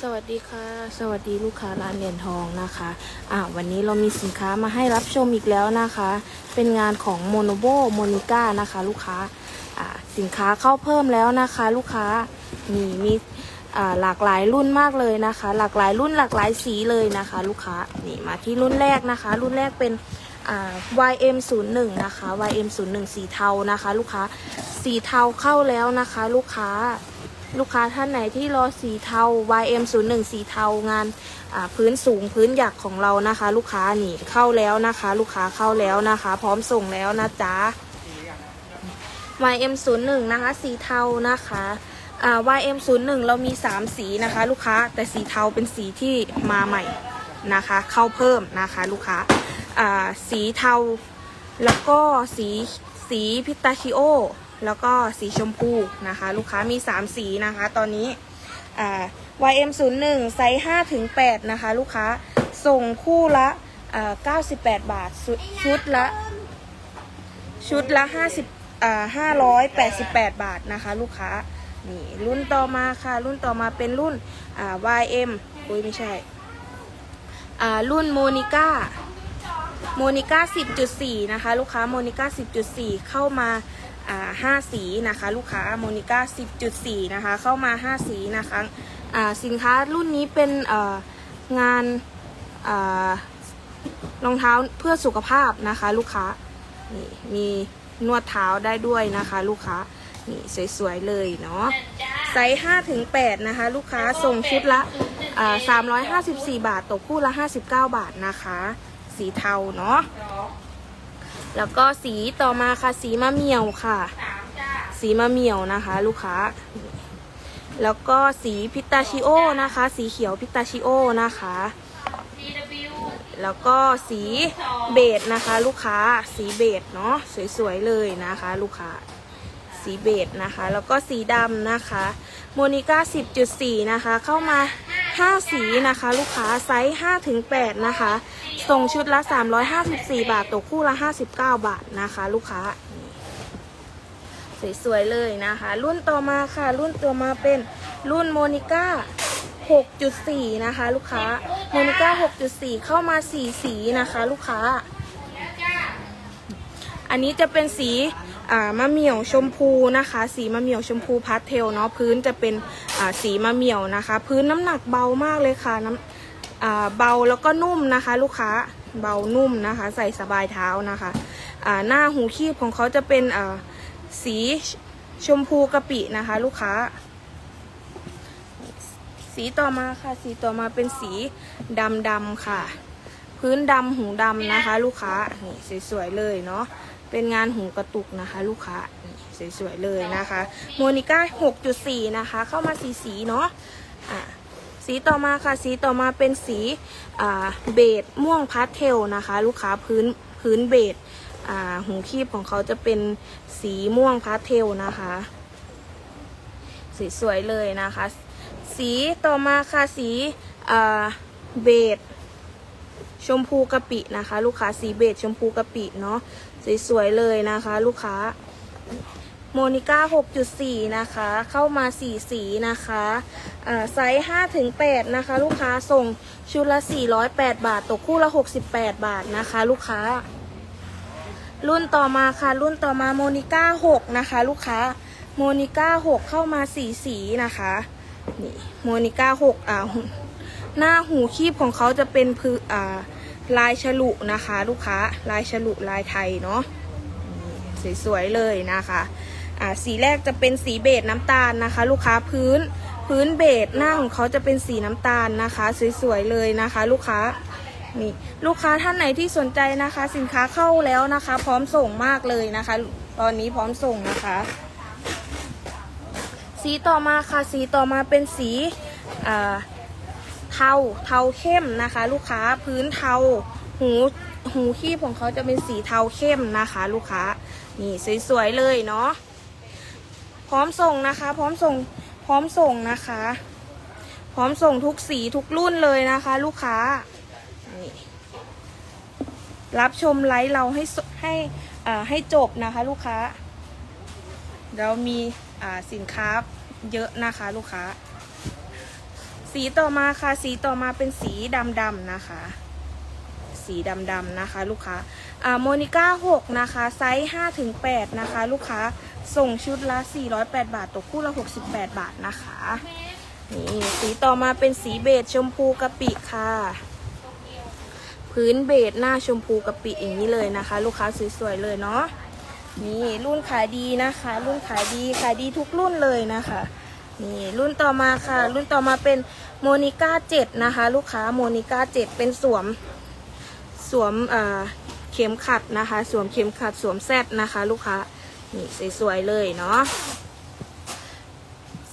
สวัสดีค่ะ สวัสดีลูกค้าร้านเหรียญทองนะคะอ่าวันนี้เรามีสินค้ามาให้รับชมอีกแล้วนะคะ เป็นงานของโมโนโบโมนิก้านะคะลูกค้าอ่าสินค้าเข้าเพิ่มแล้วนะคะ ลูกค้านี่มีอ่าหลากหลายรุ่นมากเลยนะคะ หลากหลายรุ่นหลากหลายสีเลยนะคะ ลูกค้านี่มาที่รุ่นแรกนะคะ รุ่นแรกเป็นอ่า YM01 นะคะ YM01 สีเทานะคะ ลูกค้าสีเทาเข้าแล้วนะคะ ลูกค้า ลูกค้าท่านไหนที่รอสีเทา YM01 สีเทางานพื้นสูงพื้นหยักของเรานะคะ ลูกค้านี่เข้าแล้วนะคะ ลูกค้าเข้าแล้วนะคะ พร้อมส่งแล้วนะจ๊ะ YM01 นะคะ สีเทานะคะอ่า YM01 เรามี 3 สีนะคะ ลูกค้าแต่สีเทาเป็นสีที่มาใหม่นะคะ เข้าเพิ่มนะคะ ลูกค้าอ่าสีเทาแล้วก็สีสีพิตาชิโอ แล้วก็สีชมพูนะคะ ลูกค้ามี 3 สีนะคะ ตอนนี้อ่า YM01 ไซส์5ถึง8นะคะ ลูกค้าส่งคู่ละอ่า98 บาทชุดชุดละ ชุดละ50อ่า588 บาทนะคะ ลูกค้านี่รุ่นต่อมาค่ะ รุ่นต่อมาเป็นรุ่นอ่า YM อุ้ยไม่ใช่รุ่นโมนิก้าโมนิก้า10.4 นะคะ ลูกค้าโมนิก้า10.4 เข้ามา อ่า5สีนะคะลูกค้าโมนิก้า10.4 นะคะ เข้ามา 5 สีนะคะสินค้ารุ่นนี้เป็นงานรองเท้าเพื่อสุขภาพนะคะลูกค้านี่มีนวดเท้าได้ด้วยนะคะ ลูกค้านี่สวยๆเลยเนาะไซส์5ถึง8นะคะ ลูกค้าส่งชุดละ354 บาทตกคู่ละ 59 บาทนะคะ สีเทาเนาะ แล้วก็สีต่อมาค่ะ สีมะเหมี่ยวค่ะ สีมะเหมี่ยวนะคะ ลูกค้า แล้วก็สีพิตาชิโอนะคะ สีเขียวพิตาชิโอนะคะ แล้วก็สีเบจนะคะ ลูกค้า สีเบจเนาะสวยๆเลยนะคะ ลูกค้า สีเบจนะคะ แล้วก็สีดำนะคะ โมนิก้า10.4 นะคะ เข้ามา 5 สีนะคะ ลูกค้าไซส์5ถึง8นะคะส่งชุดละ 354 บาทตกคู่ละ 59 บาทนะคะ ลูกค้าสวยๆเลยนะคะ รุ่นต่อมาค่ะ รุ่นต่อมาเป็นรุ่นโมนิก้า6.4 นะคะ ลูกค้าโมนิก้า6.4 เข้ามา 4 สีนะคะ ลูกค้า อันนี้จะเป็นสี อ่ามะเหมี่ยวชมพูนะคะ สีมะเหมี่ยวชมพูพาสเทลเนาะพื้นจะเป็นอ่าสีมะเหมี่ยวนะคะ พื้นน้ำหนักเบามากเลยค่ะน้ำอ่าเบาแล้วก็นุ่มนะคะ ลูกค้าเบานุ่มนะคะ ใส่สบายเท้านะคะอ่าหน้าหูคีบของเขาจะเป็นอ่าสีชมพูกะปินะคะ ลูกค้า สีต่อมาค่ะ สีต่อมาเป็นสีดำดำค่ะ พื้นดำหูดำนะคะ ลูกค้านี่สวยๆเลยเนาะ เป็นงานหูกระตุกนะคะ ลูกค้าสวยๆเลยนะคะโมนิก้า6.4 นะคะ เข้ามาสีสีเนาะอะสีต่อมาค่ะ สีต่อมาเป็นสีเบจม่วงพาสเทลนะคะ ลูกค้าพื้นพื้นเบจหูคีบของเขาจะเป็นสีม่วงพาสเทลนะคะสวยๆเลยนะคะ สีต่อมาค่ะสีเบจชมพูกะปินะคะ ลูกค้าสีเบจชมพูกะปิเนาะ สวยๆเลยนะคะ ลูกค้าโมนิก้า 6.4 นะคะ เข้ามา 4 สีนะคะไซส์ 5 ถึง 8 นะคะ ลูกค้าส่งชุดละ 408 บาท ตกคู่ละ 68 บาทนะคะ ลูกค้า รุ่นต่อมาค่ะ รุ่นต่อมาโมนิก้า 6 นะคะ ลูกค้า โมนิก้า 6 เข้ามา 4 สีนะคะ นี่ โมนิก้า 6 อ่า หน้าหูคีบของเขาจะเป็นพืออ่า ลายฉลุนะคะ ลูกค้าลายฉลุลายไทยเนาะสวยๆเลยนะคะอ่าสีแรกจะเป็นสีเบจน้ำตาลนะคะ ลูกค้าพื้นพื้นเบจหน้าของเขาจะเป็นสีน้ำตาลนะคะ สวยๆเลยนะคะ ลูกค้านี่ลูกค้าท่านไหนที่สนใจนะคะ สินค้าเข้าแล้วนะคะ พร้อมส่งมากเลยนะคะ ตอนนี้พร้อมส่งนะคะ สีต่อมาค่ะสีต่อมาเป็นสีอ่า เทาเทาเข้มนะคะ ลูกค้าพื้นเทาหูหูคีบของเขาจะเป็นสีเทาเข้มนะคะ ลูกค้านี่สวยๆเลยเนาะพร้อมส่งนะคะ พร้อมส่งพร้อมส่งนะคะ พร้อมส่งทุกสีทุกรุ่นเลยนะคะ ลูกค้านี่รับชมไลฟ์เราให้ให้อ่าให้จบนะคะ ลูกค้าเรามีอ่าสินค้าเยอะนะคะ ลูกค้า สีต่อมาค่ะ สีต่อมาเป็นสีดำดำๆนะคะ สีดำดำๆนะคะ ลูกค้าอ่าโมนิก้า6นะคะ ไซส์5ถึง8นะคะ ลูกค้าส่งชุดละ408บาทตกคู่ละ68บาทนะคะนี่สีต่อมาเป็นสีเบจชมพูกะปิค่ะ พื้นเบจหน้าชมพูกะปิอย่างนี้เลยนะคะ ลูกค้าสวยๆเลยเนาะนี่รุ่นขายดีนะคะ รุ่นขายดีขายดีทุกรุ่นเลยนะคะนี่รุ่นต่อมาค่ะ รุ่นต่อมาเป็น โมนิก้า7นะคะ ลูกค้าโมนิก้า7เป็นสวมสวมเข็มขัดนะคะ สวมเข็มขัดสวมแซดนะคะ ลูกค้านี่สวยๆเลยเนาะ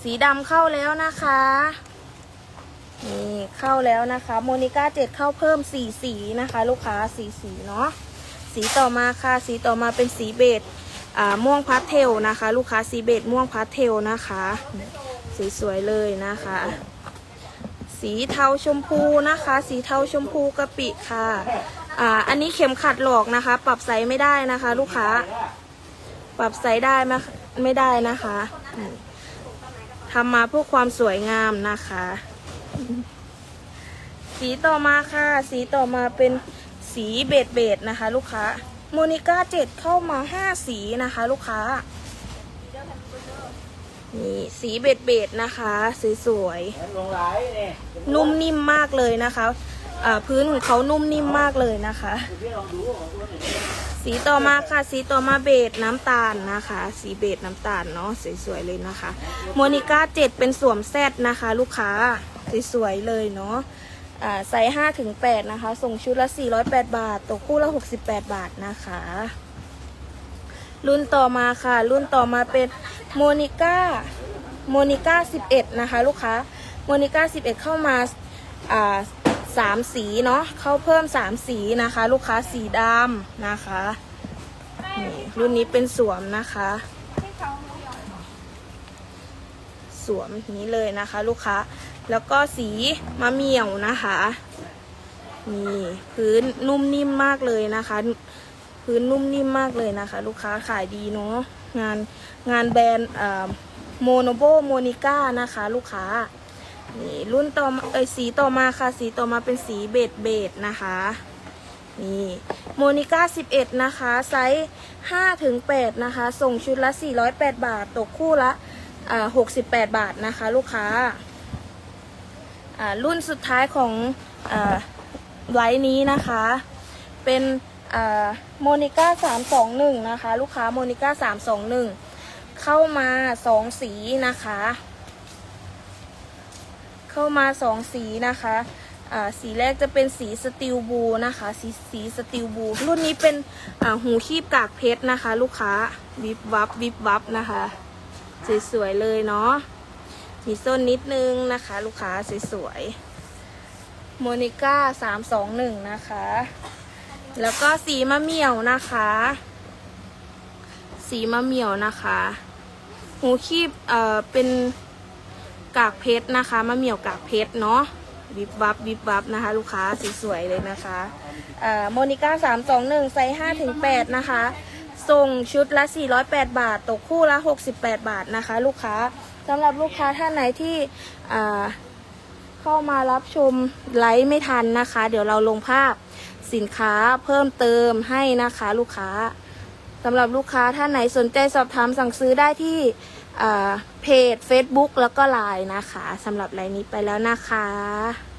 สีดำเข้าแล้วนะคะนี่เข้าแล้วนะคะโมนิก้า7เข้าเพิ่มสีสีนะคะ ลูกค้าสีสีเนาะสีต่อมาค่ะสีต่อมาเป็นสีเบจม่วงพาสเทลนะคะ ลูกค้าสีเบจม่วงพาสเทลนะคะสีสวยเลยนะคะ สีเทาชมพูนะคะ สีเทาชมพูกะปิค่ะ อ่า อันนี้เข็มขัดหลอกนะคะ ปรับไซส์ไม่ได้นะคะ ลูกค้า ปรับไซส์ได้ไหมไม่ได้นะคะทำมาเพื่อความสวยงามนะคะ สีต่อมาค่ะ สีต่อมาเป็นสีเบจเบจนะคะ ลูกค้าโมนิก้าเจ็ดเข้ามาห้าสีนะคะ ลูกค้า นี่สีเบจเบจนะคะ สวยๆลงไหลนี่นุ่มนิ่มมากเลยนะคะอ่าพื้นของเขานุ่มนิ่มมากเลยนะคะพี่ลองดูของตัวนี้สีต่อมาค่ะ สีต่อมาเบจน้ำตาลนะคะ สีเบจน้ำตาลเนาะสวยๆเลยนะคะโมนิก้าเจ็ดเป็นสวมแซดนะคะ ลูกค้าสวยๆเลยเนาะอ่าไซส์ห้าถึงแปดนะคะ ส่งชุดละ408บาท ตกคู่ละ68บาทนะคะ รุ่นต่อมาค่ะ รุ่นต่อมาเป็น โมนิก้าโมนิก้า11 นะคะ ลูกค้าโมนิก้า11 เข้ามาอ่าสามสีเนาะเข้าเพิ่มสามสีนะคะ ลูกค้าสีดำนะคะนี่รุ่นนี้เป็นสวมนะคะ สวมนี้เลยนะคะ ลูกค้าแล้วก็สีมะเมี่ยวนะคะนี่พื้นนุ่มนิ่มมากเลยนะคะ พื้นนุ่มนิ่มมากเลยนะคะ ลูกค้าขายดีเนาะ งานงานแบรนด์โมโนโบโมนิก้านะคะ ลูกค้านี่รุ่นต่อเอยสีต่อมาค่ะ สีต่อมาเป็นสีเบจเบจนะคะ นี่โมนิก้า11 นะคะ ไซส์5ถึง8นะคะ ส่งชุดละ 408 บาท ตกคู่ละอ่า68 บาทนะคะ ลูกค้าอ่ารุ่นสุดท้ายของอ่าไลน์นี้นะคะ เป็น โมนิก้าสามสองหนึ่งนะคะ ลูกค้าโมนิก้าสามสองหนึ่งเข้ามาสองสีนะคะ เข้ามาสองสีนะคะสีแรกจะเป็นสีสติลบูนะคะ สีสีสติลบู รุ่นนี้เป็นหูคีบกากเพชรนะคะ ลูกค้าวิบวับวิบวับนะคะ สวยๆเลยเนาะมีส้นนิดนึงนะคะ ลูกค้าสวยๆโมนิก้าสามสองหนึ่งนะคะ แล้วก็สีมะเหมี่ยวนะคะ สีมะเหมี่ยวนะคะ หูคีบเอ่อเป็นกากเพชรนะคะมะเหมี่ยวกากเพชรเนาะวิบวับวิบวับนะคะ ลูกค้าสสวยเลยนะคะเอ่อโมนิก้าสามสองหนึ่งไซส์ห้าถึงแปดนะคะ ส่งชุดละ 408 บาท ตกคู่ละ 68 บาทนะคะ ลูกค้าสำหรับลูกค้าท่านไหนที่เข้ามารับชมไลฟ์ไม่ทันนะคะ เดี๋ยวเราลงภาพ สินค้าเพิ่มเติมให้นะคะลูกค้าสำหรับลูกค้าท่านไหนสนใจสอบถามสั่งซื้อได้ที่เพจ Facebook แล้วก็ไลน์นะคะสำหรับไลน์นี้ไปแล้วนะคะ